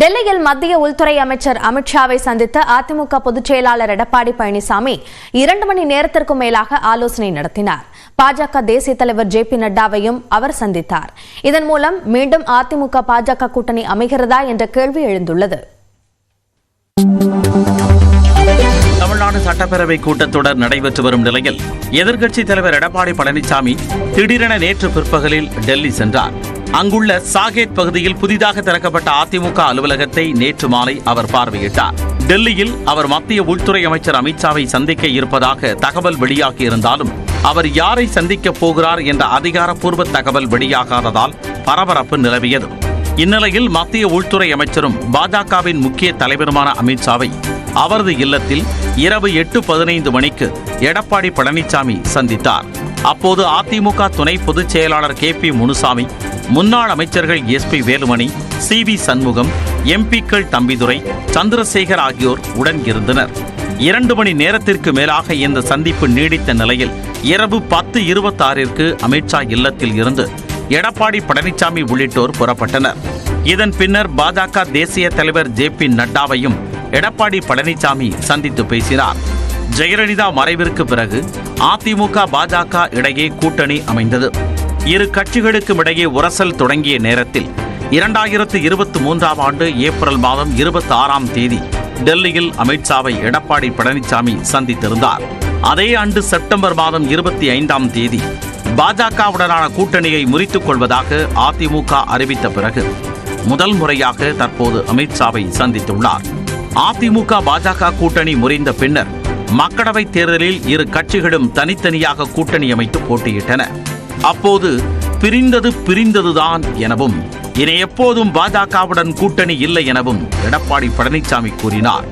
டெல்லியில் மத்திய உள்துறை அமைச்சர் அமித்ஷாவை சந்தித்த அதிமுக பொதுச் செயலாளர் எடப்பாடி பழனிசாமி இரண்டு மணி நேரத்திற்கும் மேலாக ஆலோசனை நடத்தினார். பாஜக தேசிய தலைவர் ஜே பி நட்டாவையும் அவர் சந்தித்தார். இதன் மூலம் மீண்டும் அதிமுக பாஜக கூட்டணி அமைகிறதா என்ற கேள்வி எழுந்துள்ளது. தமிழ்நாடு சட்டப்பேரவை கூட்டத்தொடர் நடைபெற்று வரும் நிலையில் எதிர்க்கட்சித் தலைவர் எடப்பாடி பழனிசாமி திடீரென நேற்று பிற்பகலில் டெல்லி சென்றார். அங்குள்ள சாகேத் பகுதியில் புதிதாக திறக்கப்பட்ட அதிமுக அலுவலகத்தை நேற்று மாலை அவர் பார்வையிட்டார். டெல்லியில் அவர் மத்திய உள்துறை அமைச்சர் அமித்ஷாவை சந்திக்க இருப்பதாக தகவல் வெளியாகியிருந்தாலும் அவர் யாரை சந்திக்கப் போகிறார் என்ற அதிகாரப்பூர்வ தகவல் வெளியாகாததால் பரபரப்பு நிலவியது. இந்நிலையில் மத்திய உள்துறை அமைச்சரும் பாஜகவின் முக்கிய தலைவருமான அமித்ஷாவை அவரது இல்லத்தில் இரவு எட்டு பதினைந்து மணிக்கு எடப்பாடி பழனிசாமி சந்தித்தார். அப்போது அதிமுக துணை பொதுச் செயலாளர் கே பி முனுசாமி முன்னாள் அமைச்சர்கள் S P Velumani C V Shanmugam எம்பிக்கள் தம்பிதுரை சந்திரசேகர் ஆகியோர் உடன் இருந்தனர். இரண்டு மணி நேரத்திற்கு மேலாக இந்த சந்திப்பு நீடித்த நிலையில் இரவு பத்து இருபத்தாறிற்கு அமித்ஷா இல்லத்தில் இருந்து எடப்பாடி பழனிசாமி உள்ளிட்டோர் புறப்பட்டனர். இதன் பின்னர் பாஜக தேசிய தலைவர் ஜே பி நட்டாவையும் எடப்பாடி பழனிசாமி சந்தித்து பேசினார். ஜெயலலிதா மறைவிற்கு பிறகு அதிமுக பாஜக இடையே கூட்டணி அமைந்தது. இரு கட்சிகளுக்கும் இடையே உரசல் தொடங்கிய நேரத்தில் இரண்டாயிரத்து இருபத்தி மூன்றாம் ஆண்டு ஏப்ரல் மாதம் இருபத்தி ஆறாம் தேதி டெல்லியில் அமித்ஷாவை எடப்பாடி பழனிசாமி சந்தித்திருந்தார். அதே ஆண்டு செப்டம்பர் மாதம் இருபத்தி ஐந்தாம் தேதி பாஜகவுடனான கூட்டணியை முறித்துக் கொள்வதாக அதிமுக அறிவித்த பிறகு முதல் முறையாக தற்போது அமித்ஷாவை சந்தித்துள்ளார். அதிமுக பாஜக கூட்டணி முறிந்த பின்னர் மக்களவைத் தேர்தலில் இரு கட்சிகளும் தனித்தனியாக கூட்டணி அமைத்து போட்டியிட்டன. அப்போது பிரிந்தது பிரிந்ததுதான் எனவும் இனி எப்போதும் பாஜகவுடன் கூட்டணி இல்லை எனவும் எடப்பாடி பழனிசாமி கூறினார்.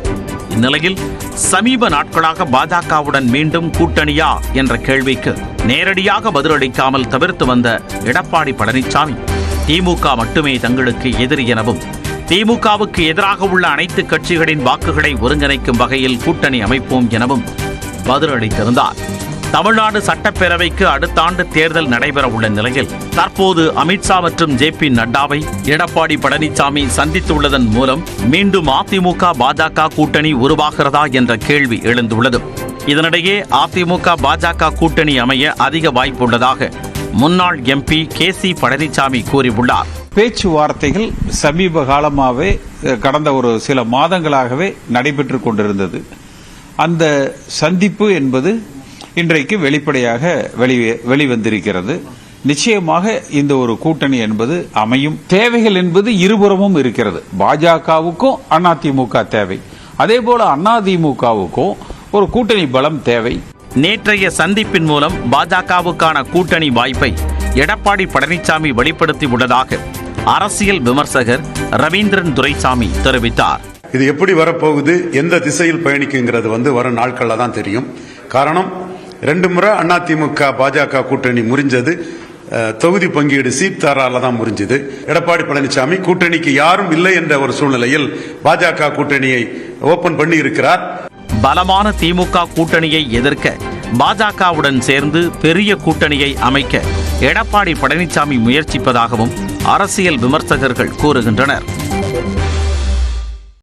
இந்நிலையில் சமீப நாட்களாக பாஜகவுடன் மீண்டும் கூட்டணியா என்ற கேள்விக்கு நேரடியாக பதிலளிக்காமல் தவிர்த்து வந்த எடப்பாடி பழனிசாமி திமுக மட்டுமே தங்களுக்கு எதிரி எனவும் திமுகவுக்கு எதிராக உள்ள அனைத்து கட்சிகளின் வாக்குகளை ஒருங்கிணைக்கும் வகையில் கூட்டணி அமைப்போம் எனவும் பதிலளித்திருந்தார். தமிழ்நாடு சட்டப்பேரவைக்கு அடுத்த ஆண்டு தேர்தல் நடைபெற உள்ள நிலையில் தற்போது அமித்ஷா மற்றும் ஜே பி நட்டாவை எடப்பாடி பழனிசாமி சந்தித்துள்ளதன் மூலம் மீண்டும் அதிமுக பாஜக கூட்டணி உருவாகிறதா என்ற கேள்வி எழுந்துள்ளது. இதனிடையே அதிமுக பாஜக கூட்டணி அமைய அதிக வாய்ப்புள்ளதாக முன்னாள் எம்பி கே சி பழனிசாமி கூறியுள்ளார். பேச்சுவார்த்தைகள் சமீப காலமாகவே கடந்த ஒரு சில மாதங்களாகவே நடைபெற்று கொண்டிருந்தது. அந்த சந்திப்பு என்பது இன்றைக்கு வெளிப்படையாக வெளி வெளிவந்திருக்கிறது. நிச்சயமாக இந்த ஒரு கூட்டணி என்பது அமையும். தேவைகள் என்பது இருபுறமும் இருக்கிறது. பாஜகவுக்கும் அதிமுக தேவை. அதே போல அதிமுகவுக்கும் ஒரு கூட்டணி பலம் தேவை. நேற்றைய சந்திப்பின் மூலம் பாஜகவுக்கான கூட்டணி வாய்ப்பை எடப்பாடி பழனிசாமி வெளிப்படுத்தி உள்ளதாக அரசியல் விமர்சகர் ரவீந்திரன் துரைசாமி தெரிவித்தார். இது எப்படி வரப்போகுது? எந்த திசையில் பயணிக்குங்கிறது வந்து வரும் நாட்களில் தான் தெரியும். காரணம் ரெண்டு முறை அதிமுக பாஜக கூட்டணி முறிஞ்சது. தொகுதி பங்கீடு சீப்தாரால தான் முறிஞ்சது. எடப்பாடி பழனிசாமி கூட்டணிக்கு யாரும் இல்லை என்ற ஒரு சூழ்நிலையில் பாஜக கூட்டணியை ஓபன் பண்ணி இருக்கிறார் பலமான திமுக கூட்டணியை எதிர்க்க பாஜகவுடன் சேர்ந்து பெரிய கூட்டணியை அமைக்க எடப்பாடி பழனிசாமி முயற்சிப்பதாகவும் அரசியல் விமர்சகர்கள் கூறுகின்றனர்.